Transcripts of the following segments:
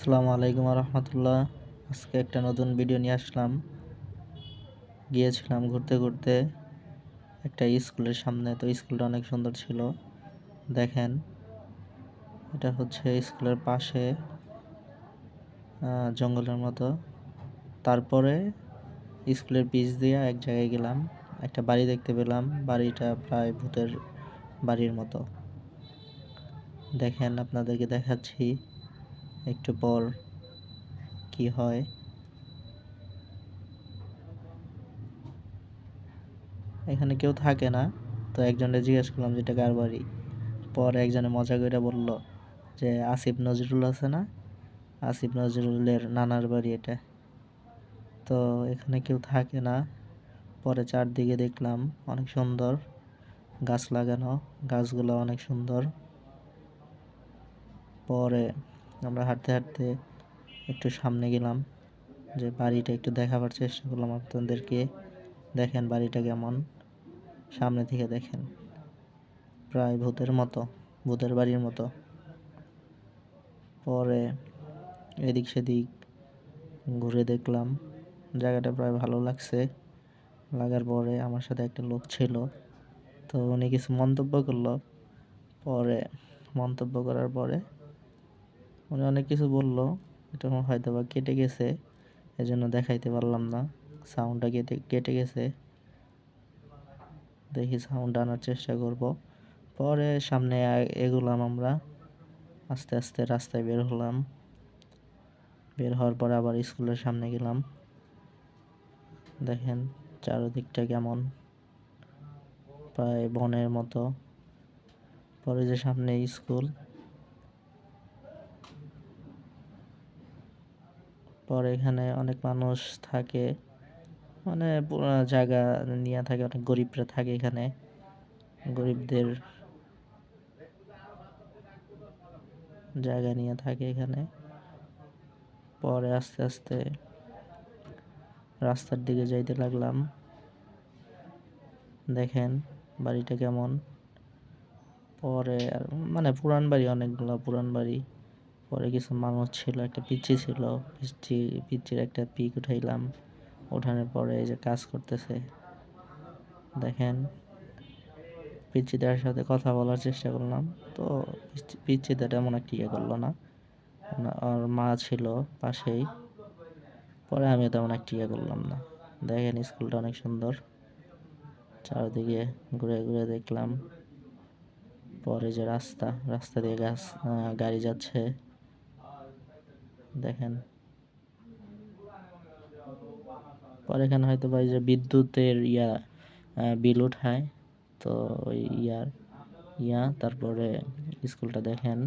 আসসালামু আলাইকুম রহমতুল্লাহ আজকে একটা নতুন ভিডিও নিয়ে আসলাম। গিয়েছিলাম ঘুরতে ঘুরতে। একটা স্কুলের সামনে, তো স্কুলটা অনেক সুন্দর ছিল। দেখেন, এটা হচ্ছে স্কুলের পাশে জঙ্গলের মতো। তারপরে স্কুলের পিচ দিয়ে এক জায়গায় গেলাম। একটা বাড়ি দেখতে পেলাম। বাড়িটা প্রায় ভূতের বাড়ির মতো। দেখেন, আপনাদেরকে দেখাচ্ছি। একটু পর কি হয়? এখানে কেউ থাকে না, তো একজনে জিজ্ঞেস করলাম যেটা কার বাড়ি? পরে একজনে মজা করে বলল যে আসিফ নজরুল আছে না? আসিফ নজরুলের নানার বাড়ি এটা। তো এখানে কেউ থাকে না। পরে চারদিকে দেখলাম অনেক সুন্দর গাছ লাগানো, গাছগুলো অনেক সুন্দর। পরে আমরা হাঁটতে হাঁটতে একটু সামনে গেলাম, যে বাড়িটা একটু দেখাবার চেষ্টা করলাম আপনাদেরকে। দেখেন বাড়িটা কেমন, সামনে থেকে দেখেন। প্রায় ভূতের মতো, ভূতের বাড়ির মতো। পরে এদিক সেদিক ঘুরে দেখলাম, জায়গাটা প্রায় ভালো লাগছে। লাগার পরে আমার সাথে একটা লোক ছিল, তো উনি কিছু মন্তব্য করল। পরে মন্তব্য করার পরে উনি অনেক কিছু বলল, এটা হয়তো বা কেটে গেছে, এজন্য দেখাইতে পারলাম না। সাউন্ডটা কেটে কেটে গেছে। দেখি সাউন্ড আনার চেষ্টা করব। পরে সামনে এগোলাম আমরা। আস্তে আস্তে রাস্তায় বের হলাম। বের হওয়ার পরে আবার স্কুলের সামনে গেলাম। দেখেন চারদিকটা কেমন। প্রায় বনের মতো। পরে যে সামনে স্কুল পরে এখানে অনেক মানুষ থাকে। মানে জায়গা নিয়ে থাকে, অনেক গরিবরা থাকে এখানে। গরিবদের জায়গা নিয়ে থাকে এখানে। পরে আস্তে আস্তে রাস্তার দিকে যাইতে লাগলাম। দেখেন বাড়িটা কেমন। পরে মানে পুরান বাড়ি, অনেকগুলো পুরান বাড়ি। পরে কিছু মানুষ ছিল একটা পিচ্ছি ছিল পিচ্ছি পিচ্ছির একটা পিক উঠাইলাম। ওঠানোর পরে এই যে কাজ করতেছে। দেখেন পিচ্ছিদের সাথে কথা বলার চেষ্টা করলাম। তো পিচ্ছি- পিচ্ছিটা তেমন একটা ইয়ে করল না, আর মা ছিল পাশেই। পরে আমি তেমন একটা ইয়ে করলাম না। দেখেন স্কুলটা অনেক সুন্দর। চারদিকে ঘুরে ঘুরে দেখলাম। পরে যে রাস্তা রাস্তা দিয়ে গাছ গাড়ি যাচ্ছে। দেখেন। পরে এখানে হয়তো বা যে বিদ্যুতের ইয়া বিল উঠায়, তো ওই ইয়ার, ইয়া, তারপরে স্কুলটা দেখেন।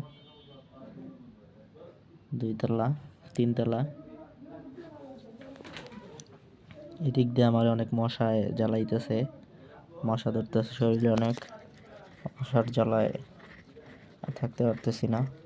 দুইতলা, তিনতলা। এদিক দিয়ে আমার অনেক মশায় জ্বালাইতেছে, মশা ধরতেছে শরীরে অনেক। মশার জ্বালায় থাকতে পারতেছি না।